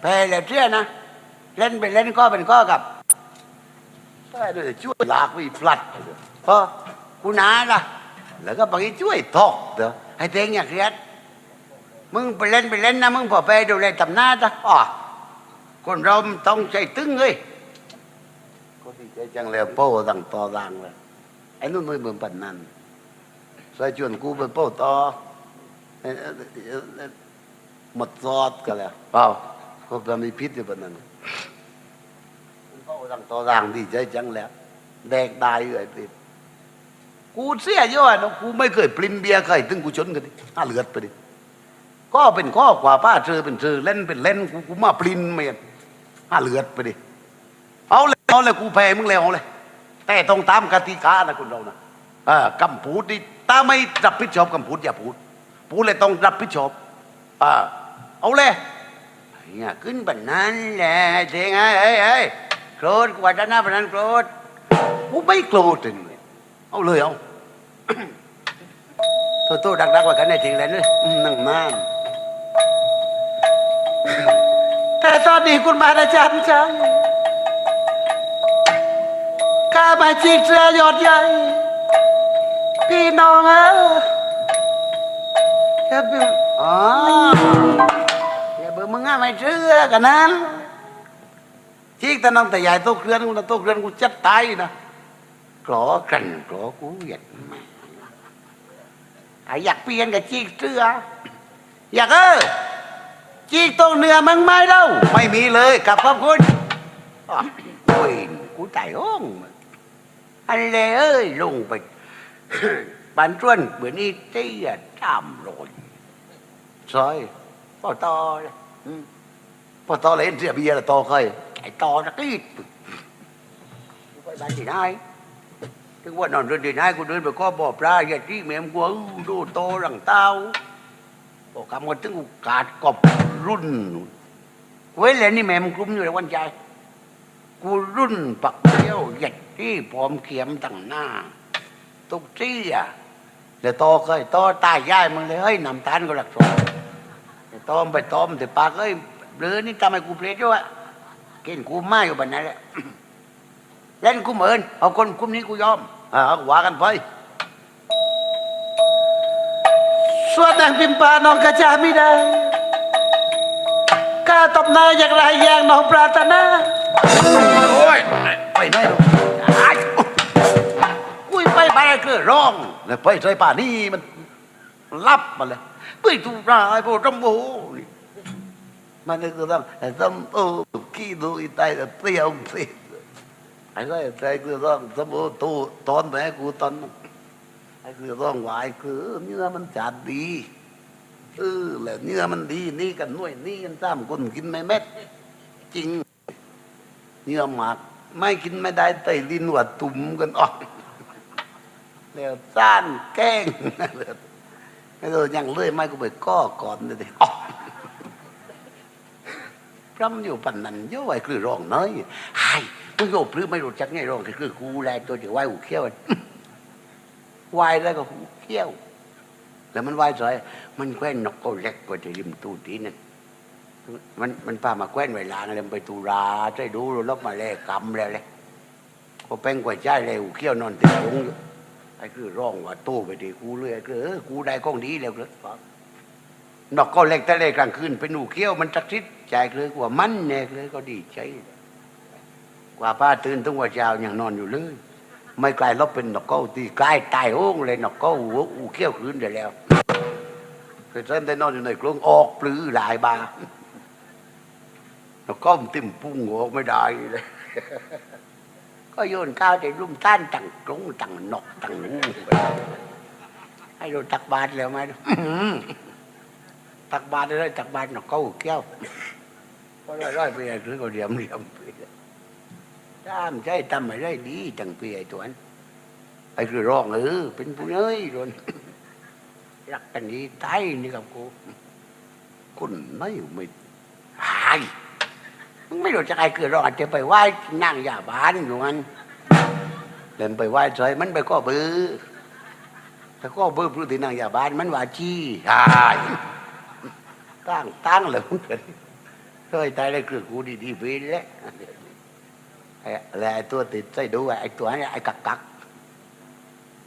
แพ้แล้วเชื่อนะ เล่นเป็นเล่นก็เป็นก็กับใช่ด้วยช่วยลากวิพลัดเพราะกูนาล่ะ แล้วก็บางทีช่วยทอกเดี๋ยวให้เต็งอย่าเครียดมึงไปเล่นไปเล่นนะมึงพอไปดูแลตำหน้าจ้ะอ๋อคนเราต้องใจตึงเลยก็ดีใจจังเลยโป้ดังต่อดังเลยไอ้นู่นไม่เหมือนปันนั้นใส่ชวนกูเป็นโป้ต่อหมดซอดกันแล้วเปล่า ก็จะมีพิษอยู่ปันนั้นโป้ดังต่อดังดีใจจังแล้ว แดกได้เลยพิษกูเสียเยอะนะกูไม่เคยปรินเบียร์ใครถึงกูชนกันดิห้าเลือดไปดิก็เป็นข้อกว่าป้าเจอเป็นเจอเล่นเป็นเล่นกูกูมาปรินเมียนห้าเลือดไปดิเอาเลยเอาเลยกูแพ้มึงเลยเอาเลยแต่ต้องตามกติกานะคุณเรานะเออกำพูดดิถ้าไม่รับผิดชอบคำพูดอย่าพูดพูดเลยต้องรับผิดชอบอ่าเอาเลย เนี่ยขึ้นแบบนั้นแหละเจ๊งไอ้เฮ้ยเฮ้ยโกรธกว่าจะหน้าแบบนั้นโกรธกูไม่โกรธเลยเอาเลยเอาโตโต้ดักๆว่ากันได้จริงเลยนี่นั่งนานแต่ตอนนี้คุณมาอาจารย์จังข้ามาจีเสือยอดใหญ่ พี่น้องเออ เบื่อมึงอะไม่เชื่อกันนั้นที่แต่น้องแต่ใหญ่โตเคลื่อนกูนะโตเคลื่อนกูจัดตายนะกรอกันกรอกูเหยียดแม่อะอยากเปลี่ยนกับจีกเสื้ออยากเออจีกตรงเนื้อมึงไม่เล่าไม่มีเลยกลับขอบคุณโอ้ยกูใจห้องอันเลยเอ้ยลงไปปันจวนเหมือนนี่เตี้ยจำโรยซอยพอต่อเลยอืม พอต่อเลยเสียเบียร์ต่อเคยไอ้ต่อนักรีดไปบ้านที่ไหนถึงว่านอนเดินดีนายกูเดินไปก็บ่อปลาอย่าที่แม่มกูดูโตหลังเต้าบอกคำว่าถึงกูกาดกอบรุ่นนู่นเว้ยเลยนี่แม่มกลุ้มอยู่ในวันใจกูรุ่นปักเที่ยวหยัดที่พร้อมเขียมตั้งหน้าตุกที่อะเดี๋ยวโตเคยโตตายย่ายมึงเลยเฮ้ยนำตาลก็หลักสองเดี๋ยวโตมไปโตมแต่ปากเอ้ย เบลอนี่ทำไมกูเพลดด้วยวะกินกูไม่อยู่แบบนั้นแหละเล่นกูเหมือนเอาคนกลุ่มนี้กูยอมอ่าว่ากันไปส่วนนางพิมพาน้องกระจาไม่ได้กล้าตบหน้าอย่างไรอย่างน้องปรารถนาโอ้ยไปไหนลูกอ้ายอุ้ยไปไปคือร้องแล้วไปใส่ป่านี่มันรับมาเลยไปถูกรายพวกจำโบนี่ มันนี่คือต้องจำโอ้ขี้ดูอีไตแต่เตี้ยวสิไอ้ก็ใจคือต้องสมมติตูตอนแม่กูตอนไอ้คือต้องไหวายคือเนื้อมันจัดดีเออแล้วเนื้อมันดีนี่กันหน่วยนี่กันสามคนกินไม่เม็ด จริง เนื้อหมักไม่กินไม่ได้ไตลิ้นหัวตุ่มกันออกแล้วซ่านแกล้งไม่รู้ยังเลยไม่กูไปก้อก่อนเลยออก รำอยู่ปันนั้นเยอะไว้คือร้องน้อยไอ้มึงโยบหรือไม่รู้จักไงร้องคือกูแลตัวเดียวไหวหูเขี้ยวไหวแล้วก็หูเขี้ยว แล้วมันไหวสวยมันแคว้นนกก็เล็กกว่าจะริมตูตีนั่นมันมันพามาแคว้นเวลาอะไรไปตูราใช่ดูแล้วมาแลกกำแล้วเลยก็เป็นกว่าใจเลยหูเขี้ยวนอนติดหงไอ้คือร้องว่าตู้ไปดีกูเลยไอ้คือเออกูได้กล้องดีแล้วเลย นอกก็เล็กแต่เล็กกลางคืนเป็นหนูเขี้ยวมันจักทิศใจเลยกว่ามันแน่เลยก็ดีใจกว่าป้าตื่นตั้งว่าเช้ายังนอนอยู่เลย ไม่ไกลลบเป็นนกก้าตีกลายตายโอ้งเลยนกก้าหัวอูเขี้ยวคืนได้แล้วเคยเส้นได้นอนอยู่ในกรงออกปลือหลายบาร์นกก้ามันติ่มปุ้งออกไม่ได้เลย ก็โยนข้าวใจรุ่มต้านตั้งกรงตั้งนกตั้งงูให้เราตักบาตรแล้วไหม ตักบาตรได้ตักบาตรนกเก้าแก้วก็ได้ร้อยไปหรือก็เดียมเดียมไปตามใจทำไม่ได้ดีจังเปียตัวนั้นไอ้คือร้องเออเป็นผู้เอ้ยโดนรักกันดีตายนี่กับกูคุณไม่ไม่หายมึงไม่รู้จักไอ้คือร้องอาจจะไปไหว้นั่งยาบานอยู่งั้นเดินไปไหว้ซอยมันไปก็เบือแต่ก็เบือพูดถึงนางยาบานมันว่าจี้หาย ตั้งตั้งเลยมึงเกิดเฮ้ยตายเลยคือกูดีดีๆไปแล้วไอ้แล้วไอ้ตัวติดใส่ดูไอ้ตัวนี้ไอ้กักกัก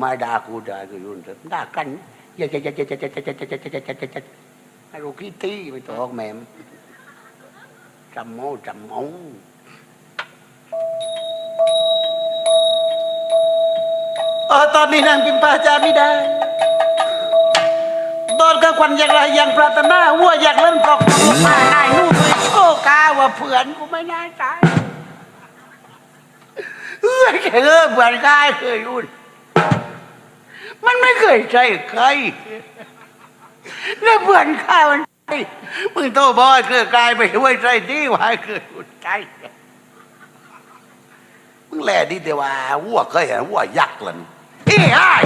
มาด่ากูด่ากูยุ่นเถอะด่ากันอย่าอย่าอย่าอย่าอย่าอย่าอย่าอย่าอย่าอย่าอย่าอย่าให้ลูกขี้ตีไปตัวแม่มจำโมจำโมเออตอนนี้นางพิมพาจาไม่ได้ต อนกลางวันอย่างไรอย่างปรารถนาวัวอยากเล่นกอกลงมาได้นู่นเลยโอ้กาว่าเผื่อนกูไม่น่าตายเอ้ยแค่เออเผื่อนกายเคยยุ่นมันไม่เคยใช่ใครแล้วเผื่อนข้ามันใช่มึงโตบอยเคยกายไปด้วยใจที่วายเคยยุ่นใจมึงแลดีแต่ว่าวัวเคยเห็นวัวยักษ์เลยเอ้ยอ้ย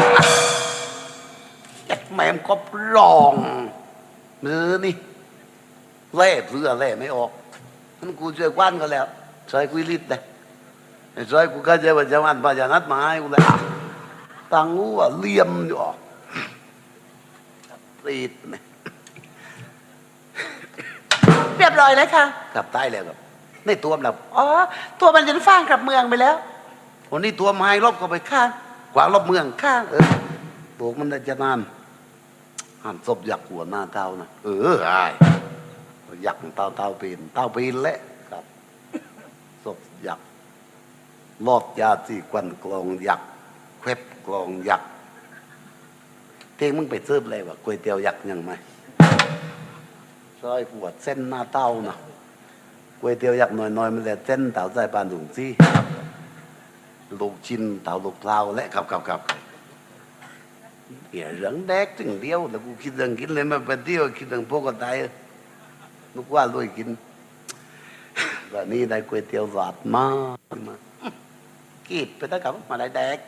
แจ็คแมมก็ลองมือนี่เล่เพื่อเล่ไม่ออกมันกูช่วยกว้านก็แล้วใส่กุยลิดเลยใส่กูก็จะว่าจะวันพญานัดมาให้กูเลยอะตังงูอะเลี่ยมอยู่อะตีดเนี่ยเรียบร้อยแล้วค่ะ กลับใต้แล้วครับในตัวมันแล้วอ๋อ ตัวมันจะฟ้างกลับเมืองไปแล้ววันนี้ตัวไม้ลบก็ไปค่ะขวางรอบเมืองค่ะเออตัวมันได้จะนาน หันศพอยากหัวหน้าเต้านะเออไออยากเต้าเต้าปีนเต้าปีนแหละครับศพอยากมอบยาที่กวนกลองอยากเควบกลองอยากเท่งมึงไปเสิร์ฟเลยวะก๋วยเตี๋ยวอยากยังไหมซอยปวดเส้นหน้าเต้านะก๋วยเตี๋ยวอยากษ์หน่อยๆมันแหละเส้นเต่าใจปานถุงซี่ลูกชิ้นเต่าลูกเปล่าและกับกับกับ 别人来整掉了，我去整给人们不掉，去整破个台，我挂落去，那你来过掉啥嘛？嘛，给不得搞嘛来带，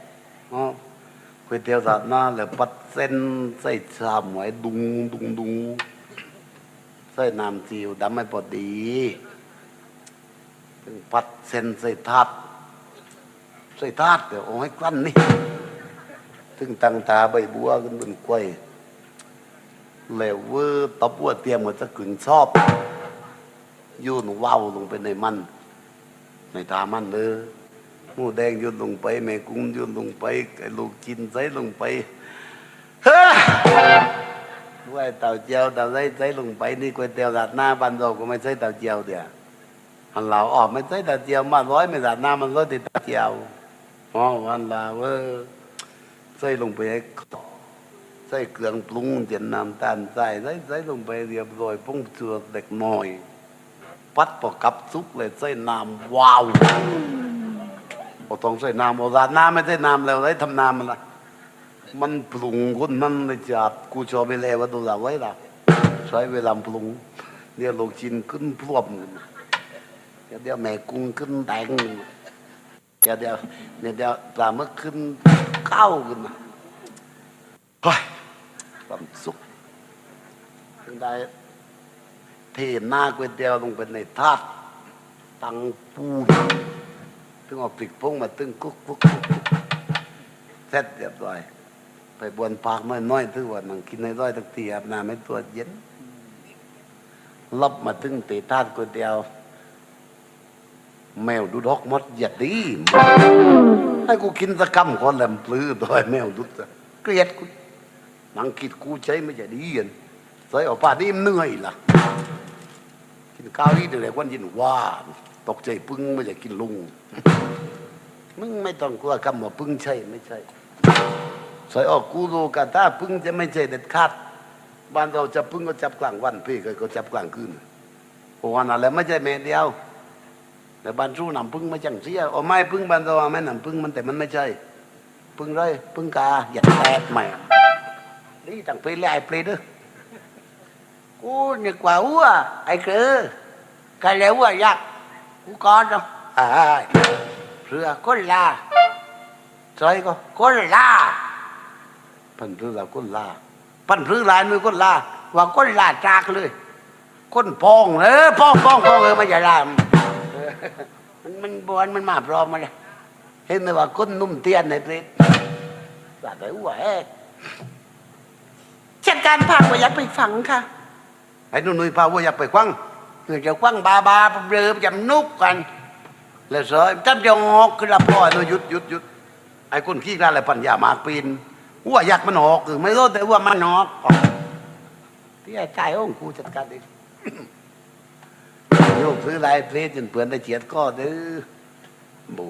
哦，过掉啥那了八仙在茶买咚咚咚，在南朝咱们不地，八仙在塔，在塔的，我还管你。 ถึงตั้งตาใบบัวกันบนกล้วยแล้วเวอร์ตบวัวเตรียมมันจะกึ่งชอบยุ่นว่าวลงไปในมัน ในตามันเลยหมูแดงยุ่นลงไปแม่กุ้งยุ่นลงไปไอ้ลูกกินใส่ลงไปเฮ้ด้วยเต่าเจียวเต่าใส่ใส่ลงไปนี่ก๋วยเตี๋ยวราดหน้าบ้านเราก็ไม่ใช่เต่าเจียวเดียวอันเราออกไม่ใช่เต่าเจียวมาร้อยไม่ราดหน้ามันร้อยติดเต่าเจียวอ๋อวันลาเว่า ใส่ลงไปให้ใส่เครื่องปรุงเจียนน้ำตาลใส่ใส่ใส่ลงไปเรียบร้อยปุ้งเจือเล็กน้อยปัดพอกับซุกเลยใส่น้ำว้าวพอต้องใส่น้ำโอราดน้ำไม่ใส่น้ำแล้วได้ทำน้ำมันละมันปรุงคนนั้นเลยจัดกูชอบไปแล้วว่าตัวเราไว้ละใช้เวลาปรุงเนี่ยลูกชิ้นขึ้นพรวมเดี๋ยวเดี๋ยวแม่กุ้งขึ้นแดง เดี๋ยวเดี๋ยวเดี๋ยวเดี๋ยวปลาหมึกขึ้นเข้าขึ้นมาเฮ้ยความสุขถึงได้เทหน้าก๋วยเตี๋ยวลงไปในถาดตังปูนถึงเอาพริกพงมาตึงกุ๊กกุ๊กกุ๊กกุ๊กเสร็จเรียบร้อย ไปบวนปากน้อยๆถือว่านังกินน้อยๆตั้งทีอาบน้ำให้ตัวเย็นลบมาตึงเตะถาดก๋วยเตี๋ยว แมวดูดอกมดอย่าดีให้กูกินสะกำคนแหลมปลื้อตัวไอ้แมวดุดอะเกลียดกูนังคิดกูใช้ไม่จะดีเย็นใส่ออกป่านี่เหนื่อยล่ะ กินข้าวนี่เดี๋ยวเลยวันยินว่าตกใจปึ้งไม่จะกินลุงมึงไม่ต้องกลัวคำว่าปึ้งใช่ไม่ใช่ใส่ออกกูรู้กันถ้าปึ้งจะไม่ใช่เด็ดขาดบ้านเราจะปึ้งก็จับกลางวันพี่ก็จับกลางคืนเพราะว่านั่นแหละไม่ใช่แม่เดียว แต่บ้านรู้นำพึ่งมาจังเสียโอไม่พึ่งบ้านเราไม่น้ำพึ่งมันแต่มันไม่ใช่ พึ่งไรพึ่งกาอย่าแตกใหม่นี่ตั้งไปเลยไอ้เปรตเด้อกูนึกว่าวัวไอ้เกลือกันแล้ววัวยักษ์กูก่อนเนาะอ่าเรือคนลาใช่ก็คนลาพันเรือคนลาพันเรือลายมือคนลาว่าคนลาจากเลยคนพองเออพองพองพองเออไม่ใช่ลา มมันมันบวนมันมาพร้อมมาเลยเห็นไหมว่าคนนุ่มเตียนในเปรตว่าแต่ว่าแอ๊ะจัดการผักว่าอยากไปฝังค่ะ ไอ้นุ่นนุยพาว่าอยากไปควังคือจะคว้างบาบาเรือจำนุกกัน แล้วเสยจับยองออกคือละพ่อเลยหยุดหยุดหยุดไอ้คนขี้กล้าอะไรปัญญาหมากปีนว่าอยากมันออกคือไม่รู้แต่ว่ามันออกที่ไอ้ใจของกูจัดการเองโยก ซื้อลายเพลจนเปื่อนได้เจียดก็ดื้อโบ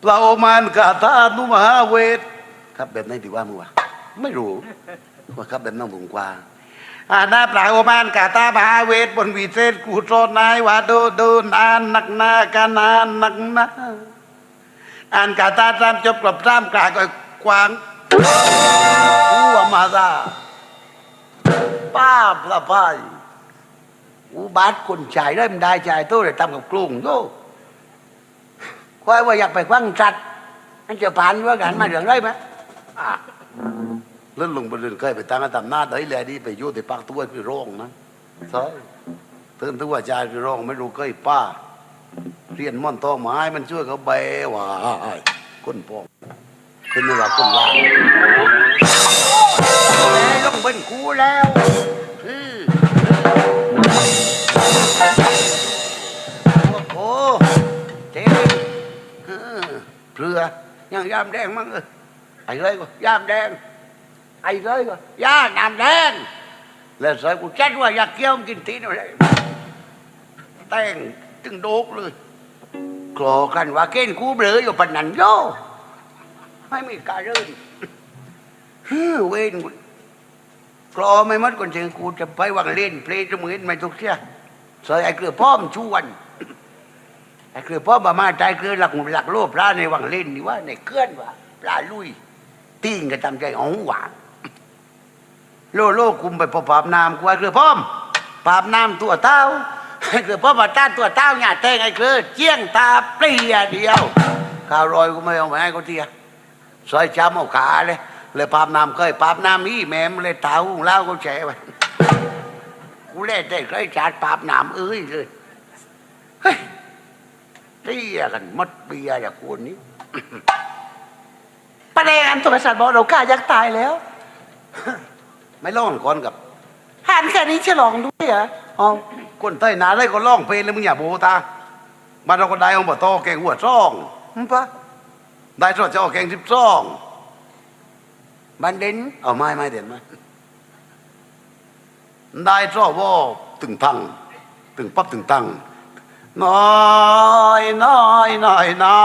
เปล่ามานกาธานุมหาเวทครับแบบไหนดีว่ามึงวะไม่รู้ว่าครับแบบน้องบุงกว่าอาณาปลาโอมานกาตามหาเวทบนวิเศษกูโซนายว่าดูดูนานนักหนากานานนักหนาอ่านกาตาตามจบกลับตามกลาก็กวางหัวมาซาป้าพระพาย อุบาทคนชายได้มันได้ชายโตเลยทำกับกรุงโตควายว่าอยากไปคว้างสัตว์นั่นจะผ่านว่ากันมาเรื่องไรไหมอะเลื่อนลงบนเรือนเคยไปตั้งกันตำหน้าได้แลดีไปยู่ที่ปากตัวคือโรงนะใช่เตือนตัวชายคือโรงไม่รู้เคยป้า เรียนม่อนตอไม้มันช่วยเขาใบว่าคนพองเป็นเวลาคนล่างลงเป็นครูแล้ว เรือยังยามแดงมั้งเออไอ้เลยก็ยามแดง ไอ้เลยก็ย่าน้ำแดง แล้วใส่กูแจ้ว่าอยากเกี่ยวกินตีนอะไรแต่งตึงโดกเลยกรอกันว่าเก้นกูเบลออยู่ปนนันโยไม่มีการเดินฮือเวนกูกรอไม่มัดคนเชงกูจะไปวังเล่นเพลงจะเหมือนไม่ทุกเสียใส่ไอ้เกลือพ่อมชวน ไอ้เกลือพ่อมามาใจเกลือหลักหลักโลภปลาในวังเล่นนี่ว่าในเกลือนว่าปลาลุยติ้งก็ทำใจอ๋องหวานโลโลคุมไปพอปราบน้ำกูไอ้เกลือพ่อมปราบน้ำตัวเต้าไอ้เกลือพ่อมาต้านตัวเต้าเนี่ยแทงไอ้เกลือเจี้ยงตาเปรี้ยเดียวข้าวรอยกูไม่เอามาให้เขาเทียซอยช้ำเอาขาเลยเลยปราบน้ำเคยปราบน้ำอีแม่มเลยเต้าเล่าเขาแฉไปกูเล่นได้เคยจัดปราบนามเอ้ยเลยเฮ้ย เตี้ยกันหมดเบียร์อย่างคนนี้ประเด็นตัวประสาทบอกเรากล้ายักตายแล้วไม่ร้องก่อนกับหันแค่นี้ฉลองด้วยเหรออ๋อคนใต้หนาได้ก็ร้องเพลงแล้วมึงอย่าโบตาบ้านเราก็ได้องค์บ่โตแกงหัวซ่องมึงปะได้ทอดเจ้าแกงสิบซ่องบ้านเด่นเอาไม้ไม้เด่นไหมได้ทอดว่าตึงพังตึงปั๊บตึงตัง น้อยน้อยน้อยน้อ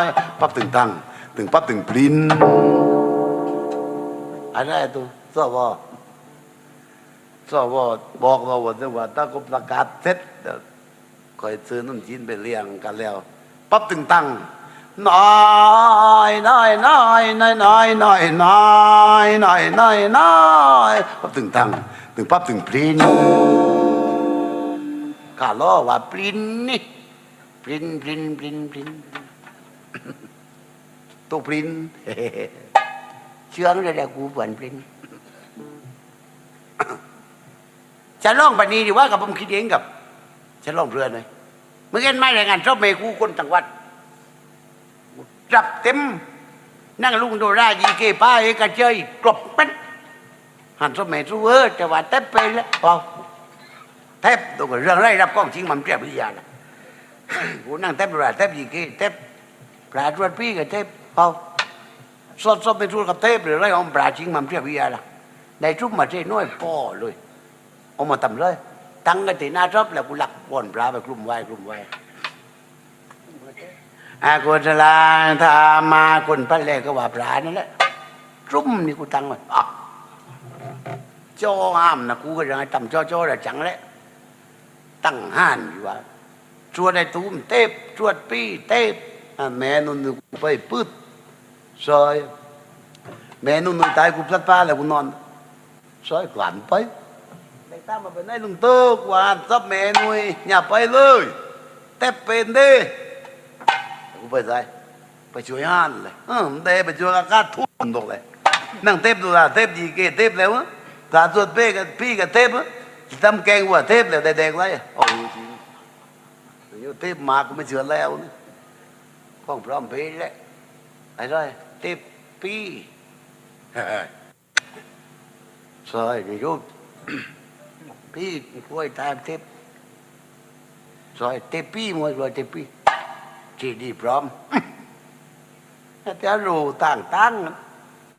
ยปั๊บตึงตังตึงปั๊บตึงปรินอะไรตัวสอบว่าสอบว่าบอกเราว่าจะว่าถ้าก็ประกาศเสร็จเดี๋ยวคอยซื้อนุ่นจีนไปเลี้ยงกันแล้วปั๊บตึงตังน้ ถึงปั๊บถึงปรินข้าล้อว่าปรินนี่ปรินปรินปรินปรินตัวพรินเชื่องเลยแหละกูเปลี่ยนปรินจะล่องปนีดีว่ากับผมคิดเองกับจะล่องเรือเลยเมื่อกี้ไม่รายงานชอบเมกูคนจังหวัดรับเต็ม นั่งลุงโดราดีเกป้าเอกันเจยกลบเป็น หันชอบเมทูเวอร์แต่ว่าเทปไปแล้วพอเทปตัวกับเรื่องไรรับกล้องจริงมันเปรียบวิทยาละกูนั่งเทปดูแลเทปยีเกเทปปลาตรวจพี่กับเทปพอสดสดไปทูกับเทปหรือไรของปลาจริงมันเปรียบวิทยาละได้ทุกมาเจน้อยป้อเลยเอามาทำเลยตั้งกันที่หน้ารอบแล้วกูหลักบ่อนปลาไปกลุ่มไว้กลุ่มไว้อากุศลาธามาคนพันแรกก็ว่าปลานั่นแหละกลุ่มนี่กูตั้งไว้อะ จอห้ามนะกูก็ยังไงทำจอจอระจังแหละตั้งห้านอยู่ว่าชวดไอ้ตุ้มเทพชวดปีเทพแม่นุ่นกูไปปืดซอยแม่นุ่นตายกูพลัดพลาดแล้วกูนอนซอยกลั่นไปในตามมาเป็นไอ้ลุงเตอกว่าซับแม่นุ่ยอย่าไปเลยแต่เป็นด้กูไปใส่ไปช่วยงานเลยเออเด้ไปช่วยอากาทุ่มตกเลยนั่งเทปดูละเทปยีเกเทปแล้วอะ ตาสวดเป้กับพี่กับเทปอะทำแกงหัวเทปแล้วแดงๆไว้อะโอ้ยจริงเดี๋ยวเทปมากูไม่เชื่อแล้วนะของพร้อมเพย์แหละไอ้ไรเทปพี่เฮ้ยซอยนี่ยุบพี่กล้วยตามเทปซอยเทปปี้มวยกล้วยเทปปี้จีดีพร้อมแต่รู้ต่างตั้งๆ